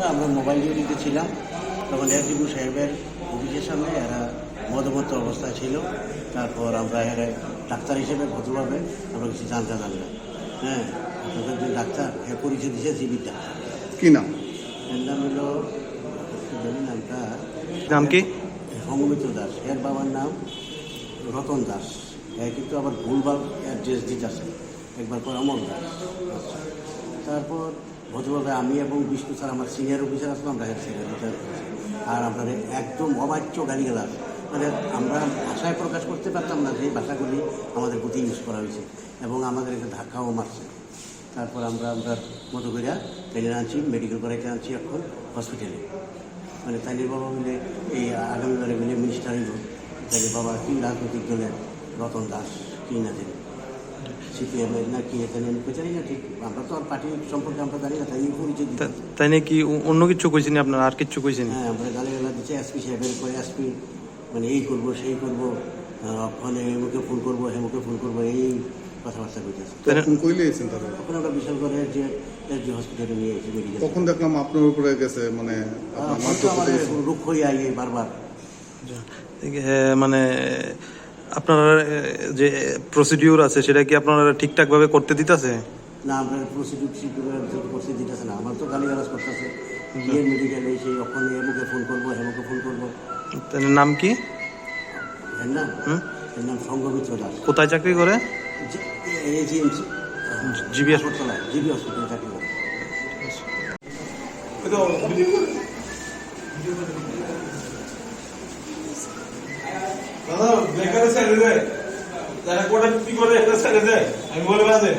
যাচ্ছিলাম তখন এসডিপু সাহেবের অফিসের সামনে এরা মদমত্ত অবস্থায় ছিল। তারপর আমরা এরা ডাক্তার হিসেবে ভদ্রভাবে আমরা কিছু জানতে জানলাম হ্যাঁ আপনাদের যে ডাক্তার হ্যাঁ পরিচয় দিয়েছে জিবির ডাক্তার কি নাম? এর নাম হলো নামটা। নাম কি? সঙ্গমিত্র দাস। এর বাবার নাম রতন দাস। হ্যাঁ কিন্তু আবার ভুলভাল অ্যাড্রেস দিতেছে একবার পর অমর দাস। আচ্ছা। তারপর ভদ্রভাবে আমি এবং বিষ্ণু স্যার আমার সিনিয়র অফিসার আসলাম আমরা হেড সেক্রেটারি আর আপনার একদম অবাচ্য গালিগালাজ। মানে আমরা ভাষায় প্রকাশ করতে পারতাম না যে ভাষাগুলি আমাদের প্রতি ইউজ করা হয়েছে এবং আমাদের একটা ধাক্কাও মারছে। তারপর আমরা আমরা মতো করে ট্রেনে আনছি মেডিকেল করাইতে আনছি এখন হসপিটালে মানে তাইনের বাবা মিলে এই আগামীবারে মিলে মিনিস্টার হইব। তাইনের বাবা কি রাজনৈতিক দলের রতন দাস, কি না জানি না এখানে আমি জানি না ঠিক আমরা তো আর পার্টি সম্পর্কে আমরা জানি না তাই নিয়ে পরিচয় তাই নাকি অন্য কিছু কইছেন আপনার আর কিছু কইছেন? হ্যাঁ আমরা গালি গালা দিচ্ছে এসপি সাহেবের করে এসপি মানে এই করব সেই করব ফোনে এমুকে ফোন করব হেমুকে ফোন করব এই কথাবার্তা কইতেছে। তখন তারা আমরা বিশাল করে যে এসডি হসপিটালে নিয়ে এসে মেডিকেল তখন দেখলাম আপনার উপরে গেছে মানে আমার আমাদের রুখ হয়ে আইয়ে বারবার। মানে আপনার যে প্রসিডিউর আছে সেটা কি আপনারা ঠিকঠাক ভাবে করতে দিতেছে? না আমরা প্রসিডিউর করতে দিতেছে না। আমার তো গালি গালাজ করতেছে। গিয়ে মেডিকেলে সেই ওখানে এমুকে ফোন করব হেমুকে ফোন করব। তার নাম কি? এর নাম? হুম? এর নাম সঙ্গমিত্র দাস কোথায় চাকরি করে? জিএমসি জিবি হাসপাতাল জিবি হসপিটালে চাকরি করে। দাদা বেকারে ছেড়ে দে। যারা কোটা কি করে ছেড়ে দে। আমি বলে বাজে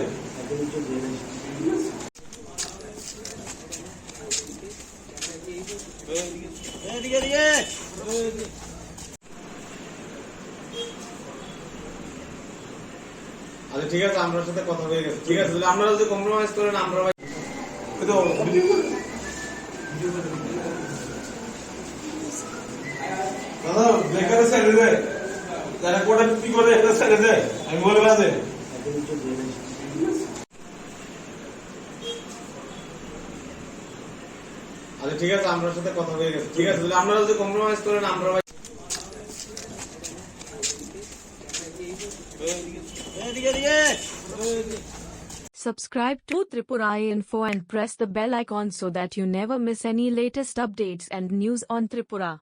আচ্ছা ঠিক আছে আমার সাথে কথা হয়ে গেছে। ঠিক আছে তাহলে আপনারা যদি কম্প্রোমাইজ করেন আমরা ভাই তো দাদা বেকারে দে। যারা কোটা কি করে একটা ছেড়ে দে আমি বলে বাজে আচ্ছা ঠিক আছে আমার সাথে কথা হয়ে গেছে ঠিক আছে তাহলে আপনারা যদি কম্প্রোমাইজ করেন আমরা ভাই Subscribe to Tripura Info and press the bell icon so that you never miss any latest updates and news on Tripura.